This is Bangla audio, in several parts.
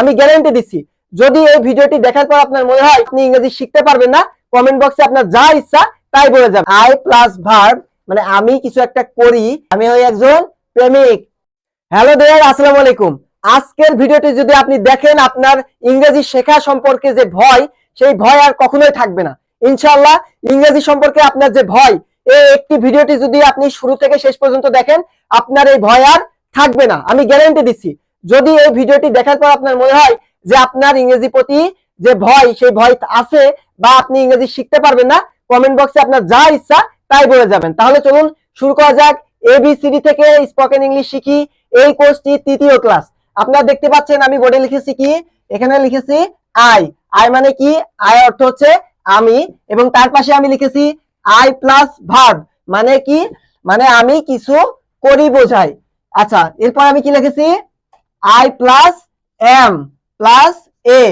আমি গ্যারান্টি দিচ্ছি। যদি এই ভিডিওটি দেখার পর আপনার মনে হয় আপনি ইংরেজি শিখতে পারবেন না কমেন্ট বক্সে আপনার যা ইচ্ছা তাই বলে যাবেন। আই প্লাস ভার্ব মানে আমি কিছু একটা করি, আমি হই একজন প্রেমিক। হ্যালো দেয়ার আসসালামু আলাইকুম। আজকের ভিডিওটি যদি আপনি দেখেন আপনার ইংরেজি শেখা সম্পর্কে যে ভয়, সেই ভয় আর কখনোই থাকবে না। ইনশাআল্লাহ, ইংরেজি সম্পর্কে আপনার যে ভয়, এই একটি ভিডিওটি যদি আপনি শুরু থেকে শেষ পর্যন্ত দেখেন, আপনার এই ভয় আর থাকবে না। আমি গ্যারান্টি দিচ্ছি। যদি এই ভিডিওটি দেখার পর আপনার মনে হয় যে আপনার ইংরেজি প্রতি যে ভয়, সেই ভয় আছে বা আপনি ইংরেজি শিখতে পারবেন না কমেন্ট বক্সে আপনার যা ইচ্ছা তাই বলে যাবেন। তাহলে চলুন শুরু করা যাক। এবিসিডি থেকে স্পোকেন ইংলিশ শিখি। এই কোর্সটি তৃতীয় ক্লাস আপনারা দেখতে পাচ্ছেন আমি বোর্ডে লিখেছি কি? এখানে লিখেছি আই আই মানে কি? আই অর্থ হচ্ছে আমি। এবং তার পাশে আমি লিখেছি আই প্লাস ভার্ব মানে কি? মানে আমি কিছু করি বোঝাই। আচ্ছা এরপর আমি কি লিখেছি? I plus M plus A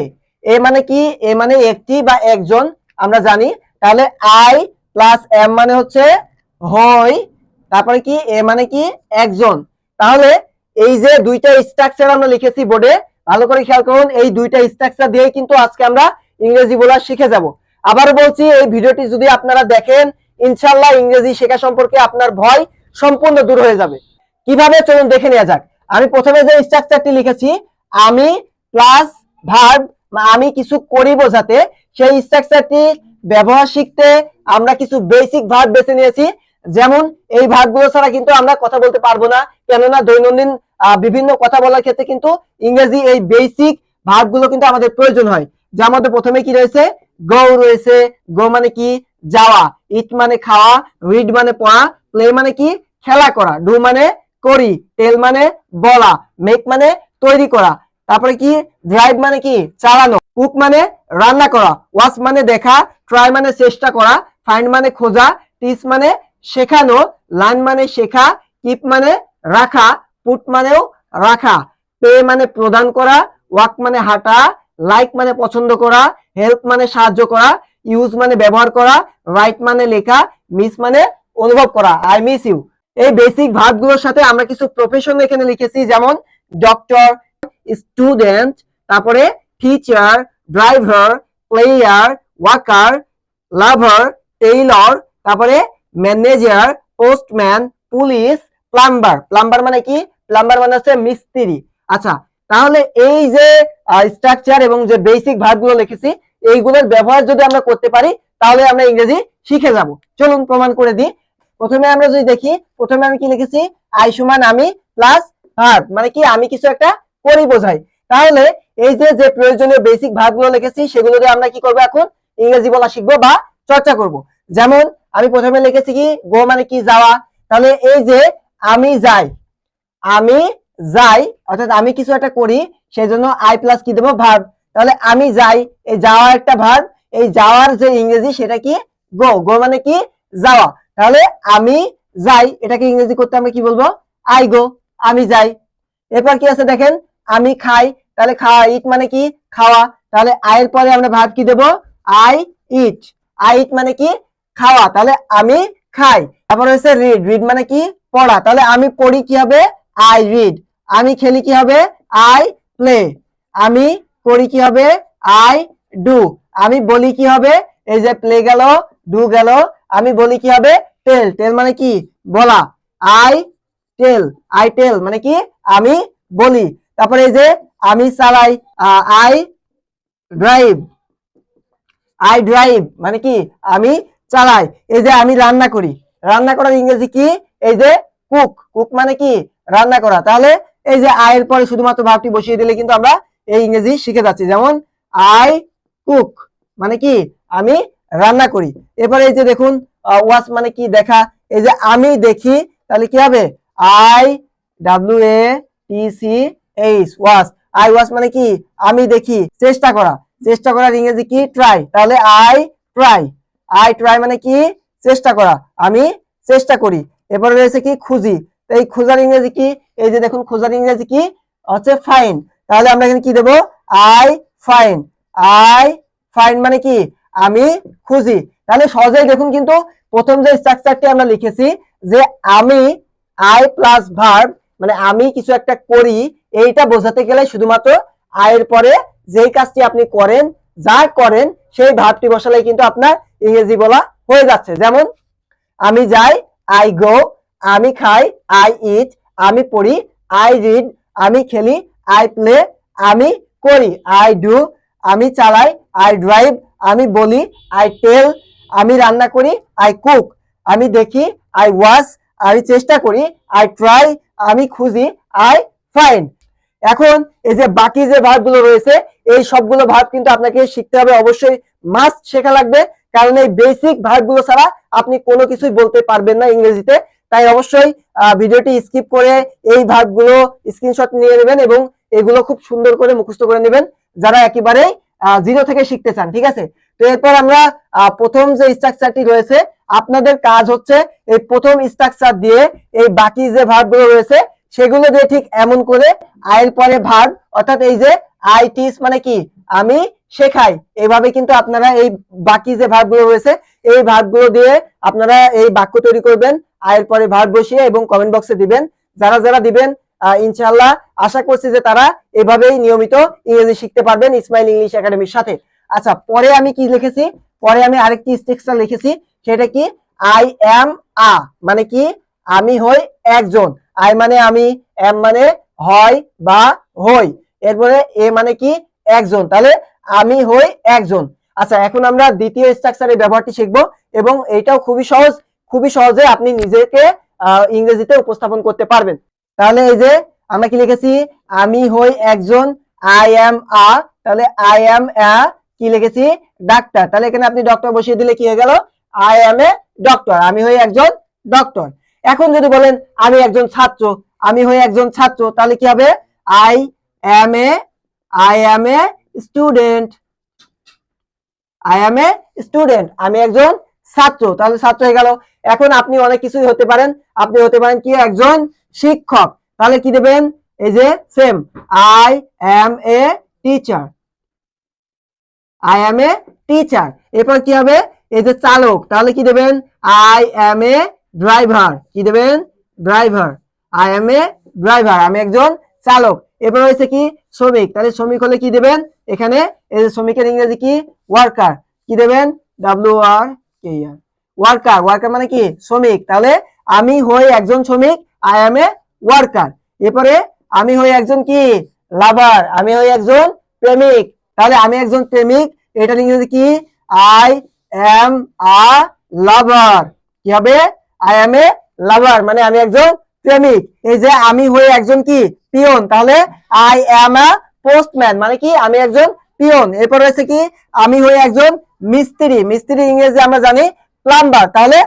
এ মানে কি? এ মানে একটি বা একজন, আমরা জানি। তাহলে আই প্লাস এম মানে হচ্ছে হই। তারপরে কি? এ মানে কি? একজন। তাহলে এই যে দুইটা স্ট্রাকচার আমরা লিখেছি বোর্ডে ভালো করে খেয়াল করুন, এই দুইটা স্ট্রাকচার দিয়ে কিন্তু আজকে আমরা ইংরেজি বলা শিখে যাব। আবার বলছি, এই ভিডিওটি যদি আপনারা দেখেন ইনশাল্লাহ ইংরেজি শেখা সম্পর্কে আপনার ভয় সম্পূর্ণ দূর হয়ে যাবে। কীভাবে? চলুন দেখে নেওয়া যাক। আমি প্রথমে যে স্ট্রাকচারটি লিখেছি, আমি প্লাস ভার্ব আমি কিছু করি বোঝাতে সেই স্ট্রাকচারটি ব্যবহার শিখতে আমরা কিছু বেসিক ভার্ব বেছে নিয়েছি। যেমন এই ভার্বগুলো ছাড়া কিন্তু আমরা কথা বলতে পারব না, কেননা দৈনন্দিন বিভিন্ন কথা বলার ক্ষেত্রে কিন্তু ইংরেজি এই বেসিক ভার্বগুলো কিন্তু আমাদের প্রয়োজন হয়। যার মধ্যে প্রথমে কি রয়েছে? গো রয়েছে। গো মানে কি? যাওয়া। ইট মানে খাওয়া। রিড মানে পড়া। প্লে মানে কি? খেলা করা। ডু মানে করি। টেল মানে বলা মেক মানে তৈরি করা। তারপরে কি? ড্রাইভ মানে কি? চালানো। কুক মানে রান্না করা। ওয়াচ মানে দেখা। ট্রাই মানে চেষ্টা করা। ফাইন্ড মানে খোঁজা। টিচ মানে শেখানো। লার্ন মানে শেখা। কিপ মানে রাখা। পুট মানেও রাখা। পে মানে প্রদান করা। ওয়াক মানে হাঁটা। লাইক মানে পছন্দ করা। হেল্প মানে সাহায্য করা। ইউজ মানে ব্যবহার করা। রাইট মানে লেখা। মিস মানে অনুভব করা। আই মিস ইউ এই বেসিক ভার্বগুলোর সাথে আমরা কিছু প্রফেশন এখানে লিখেছি, যেমন ডক্টর স্টুডেন্ট তারপরে teacher driver player walker lover tailor তারপরে manager postman police plumber plumber মানে কি? প্লাম্বার মানে হচ্ছে মিস্ত্রি। আচ্ছা তাহলে এই যে স্ট্রাকচার এবং যে বেসিক ভার্বগুলো লিখেছি, এইগুলোর ব্যবহার যদি আমরা করতে পারি, তাহলে আমরা ইংরেজি শিখে যাব। চলুন প্রমাণ করে দিই। প্রথমে আমরা যদি দেখি, প্রথমে আমি কি লিখেছি? আই সমান আমি প্লাস ভার্ব মানে কি আমি কিছু একটা করি বোঝাই তাহলে এই যে যে প্রয়োজনীয় বেসিক ভার্বগুলো লিখেছি সেগুলো দিয়ে আমরা কি করব এখন? ইংরেজি বলা শিখব বা চর্চা করব। যেমন আমি প্রথমে লিখেছি কি, গো মানে কি যাওয়া। তাহলে এই যে, আমি যাই আমি যাই, অর্থাৎ আমি কিছু একটা করি সেই জন্য আই প্লাস কি দেবো? ভার্ব তাহলে আমি যাই, এই যাওয়া একটা ভার্ব এই যাওয়ার যে ইংরেজি সেটা কি? গো। গো মানে কি? যাওয়া। তাহলে আমি যাই, এটাকে ইংরেজি করতে আমরা কি বলব? আই গো আমি যাই। এরপর কি আছে দেখেন? আমি খাই, তাহলে খাওয়া ইট মানে কি? খাওয়া। তাহলে আয়ের পরে আমরা ভার্ব কি দেব? আই ইট আই ইট মানে কি? খাওয়া। তাহলে আমি খাই। তারপর হচ্ছে রিড রিড মানে কি? পড়া। তাহলে আমি পড়ি কি হবে? আই রিড আমি খেলি কি হবে? আই প্লে আমি করি কি হবে? আই ডু আমি বলি কি হবে? এই যে প্লে গেল ডু গেল আমি বলি কি হবে? টেল। টেল মানে কি? বলা। I tell. আই টেল মানে কি? আমি বলি। তারপরে এই যে আমি চালাই আই ড্রাইভ। আই ড্রাইভ মানে কি? আমি চালাই। এই যে আমি রান্না করি। রান্না করার ইংরেজি কি? এই যে কুক। কুক মানে কি? রান্না করা। তাহলে এই যে আয়ের পরে শুধুমাত্র ভাবটি বসিয়ে দিলে কিন্তু আমরা এই ইংরেজি শিখে যাচ্ছি। যেমন, আই কুক মানে কি? আমি রান্না করি। এরপরে এই যে দেখুন ওয়াচ মানে কি দেখা? এই যে আমি দেখি, তাহলে কি হবে? I W A T C H watch I watch মানে কি? আমি দেখি, চেষ্টা করা। চেষ্টা করার ইংরেজি কি? ট্রাই তাহলে আই ট্রাই আই ট্রাই মানে কি? চেষ্টা করা। আমি চেষ্টা করি। এরপরে রয়েছে কি? খুঁজি। এই খোঁজার ইংরেজি কি? এই যে দেখুন, খোঁজার ইংরেজি কি? হচ্ছে ফাইন তাহলে আমরা এখানে কি দেবো? আই ফাইন আই ফাইন মানে কি? আমি খুঁজি। তাহলে সহজেই দেখুন কিন্তু প্রথম যে স্ট্রাকচারটি আমরা লিখেছি যে আমি আই প্লাস ভার্ব মানে আমি কিছু একটা করি, এইটা বোঝাতে গেলে শুধুমাত্র আয়ের পরে যেই কাজটি আপনি করেন, যা করেন, সেই ভাবটি বসালে কিন্তু আপনার ইংরেজি বলা হয়ে যাচ্ছে। যেমন, আমি যাই আই গো আমি খাই আই ইট আমি পড়ি আই রিড আমি খেলি আই প্লে আমি করি আই ডু আমি চালাই আই ড্রাইভ আমি বলি আই টেল আমি রান্না করি আই কুক আমি দেখি আই ওয়াচ আমি চেষ্টা করি আই ট্রাই আমি খুঁজি আই ফাইন্ড এখন এই যে বাকি যে ভার্বগুলো রয়েছে, এই সবগুলো ভাব কিন্তু আপনাকে শিখতে হবে, অবশ্যই মাস্ট শেখা লাগবে, কারণ এই বেসিক ভার্বগুলো ছাড়া আপনি কোনো কিছুই বলতে পারবেন না ইংরেজিতে। তাই অবশ্যই ভিডিওটি স্কিপ করে এই ভার্বগুলো স্ক্রিনশট নিয়ে নেবেন এবং এগুলো খুব সুন্দর করে মুখস্থ করে নেবেন, যারা একেবারেই জিরো থেকে শিখতে চান, ঠিক আছে? তো এরপর আমরা প্রথম যে স্ট্রাকচারটি রয়েছে, আপনাদের কাজ হচ্ছে এই প্রথম স্ট্রাকচার দিয়ে এই বাকি যে ভার্বগুলো রয়েছে, সেগুলো দিয়ে ঠিক এমন করে আয়ের পরে ভার্ব অর্থাৎ এই যে আই টিস মানে কি? আমি শেখাই। এইভাবে কিন্তু আপনারা এই বাকি যে ভার্বগুলো রয়েছে, এই ভার্বগুলো দিয়ে আপনারা এই বাক্য তৈরি করবেন আয়ের পরে ভার্ব বসিয়ে এবং কমেন্ট বক্সে দিবেন। যারা যারা দিবেন আহ, ইনশাআল্লাহ আশা করছি যে তারা এভাবেই নিয়মিত ইংরেজি শিখতে পারবেন ইসমাইল ইংলিশ একাডেমির সাথে। আচ্ছা পরে আমি কি লিখেছি? পরে আমি আরেকটি স্ট্রাকচার লিখেছি সেটা কি? আই এম আ মানে কি? আমি হই একজন। আই মানে আমি এম মানে হয় বা হই। এরপরে এ মানে কি? একজন। তাহলে আমি হই একজন। আচ্ছা এখন আমরা দ্বিতীয় স্ট্রাকচারের ব্যবহারটি শিখব এবং এটাও খুবই সহজ খুবই সহজে আপনি নিজেকে ইংরেজিতে উপস্থাপন করতে পারবেন। তাহলে এই যে আমরা কি লিখেছি? আমি হই একজন আই এম আ তাহলে আই এম আ কি লিখেছি? ডাক্তার তাহলে এখানে আপনি ডক্টর বসিয়ে দিলে কি হয়ে গেল? আই এম এ ডক্টর আমি হই একজন ডক্টর এখন যদি বলেন, আমি একজন ছাত্র, আমি হই একজন ছাত্র, তাহলে কি হবে? I am a I am a student I am a student আমি একজন ছাত্র, তাহলে ছাত্র হয়ে গেল। এখন আপনি অনেক কিছুই হতে পারেন। আপনি হতে পারেন কি? একজন শিক্ষক। তাহলে কি দেবেন? এই যে same I am a teacher I am a teacher এরপর কি হবে? এই যে চালক, তাহলে কি দেবেন? আই এম এ ড্রাইভার কি দেবেন? Driver I am a driver আমি একজন চালক। এরপর হয়েছে কি? শ্রমিক। তাহলে শ্রমিক হলে কি দেবেন? এখানে এই যে শ্রমিকের ইংরেজি কি? ওয়ার্কার কি দেবেন? W R K R worker worker মানে কি? শ্রমিক। তাহলে আমি হই একজন শ্রমিক আই এম এ ওয়ার্কার এরপরে আমি হই একজন কি? লাভার আমি হই একজন প্রেমিক। তাহলে আমি একজন প্রেমিক এটার ইংরেজি কি? আই এম আ লাভার কি হবে? আই এম এ লাভার মানে আমি একজন প্রেমিক। এই যে আমি হই একজন কি? পিয়ন। তাহলে আই এম আ পোস্টম্যান মানে কি? আমি একজন পিয়ন। এরপর রয়েছে কি? আমি হই একজন মিস্ত্রি। মিস্ত্রি ইংরেজি আমরা জানি প্লাম্বার তাহলে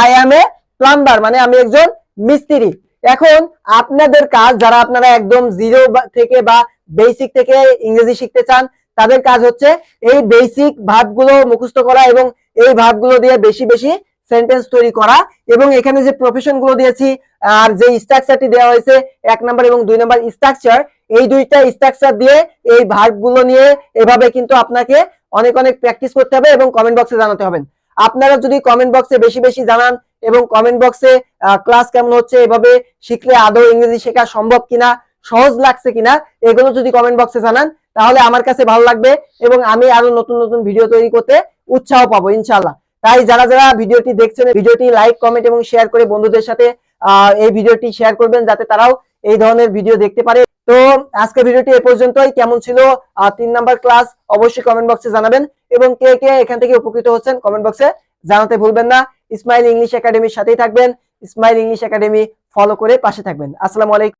আই এম এ প্লাম্বার মানে আমি একজন মিস্ত্রি। এখন আপনাদের কাজ, যারা আপনারা একদম জিরো থেকে বা বেসিক থেকে ইংরেজি শিখতে চান, তাদের কাজ হচ্ছে এই বেসিক ভাবগুলো মুখস্থ করা এবং এই ভাবগুলো দিয়ে বেশি বেশি সেন্টেন্স তৈরি করা এবং এখানে যে প্রফেশনগুলো দিয়েছি, আর যে স্ট্রাকচারটি দেওয়া হয়েছে, এক নাম্বার এবং দুই নাম্বার স্ট্রাকচার এই দুইটা স্ট্রাকচার দিয়ে এই ভার্বগুলো নিয়ে এভাবে কিন্তু আপনাকে অনেক অনেক প্র্যাকটিস করতে হবে এবং কমেন্ট বক্সে জানাতে হবে। আপনারা যদি কমেন্ট বক্সে বেশি বেশি জানান এবং কমেন্ট বক্সে ক্লাস কেমন হচ্ছে, এভাবে শিখলে আদৌ ইংরেজি শেখা সম্ভব কিনা, সহজ লাগছে কিনা, এগুলো যদি কমেন্ট বক্সে জানান, তাহলে আমার কাছে ভালো লাগবে এবং আমি আরও নতুন নতুন ভিডিও তৈরি করতে উৎসাহ পাবো ইনশাল্লাহ তাই যারা যারা ভিডিওটি দেখছেন, ভিডিওটি লাইক কমেন্ট এবং শেয়ার করে বন্ধুদের সাথে এই ভিডিওটি শেয়ার করবেন, যাতে তারাও এই ধরনের ভিডিও দেখতে পারে। তো আজকে ভিডিওটি এ পর্যন্তই। কেমন ছিল তিন নাম্বার ক্লাস অবশ্যই কমেন্ট বক্সে জানাবেন এবং কে কে এখান থেকে উপকৃত হচ্ছেন কমেন্ট বক্সে জানাতে ভুলবেন না। ইসমাইল ইংলিশ একাডেমির সাথেই থাকবেন। ইসমাইল ইংলিশ একাডেমি ফলো করে পাশে থাকবেন। আসসালামু আলাইকুম।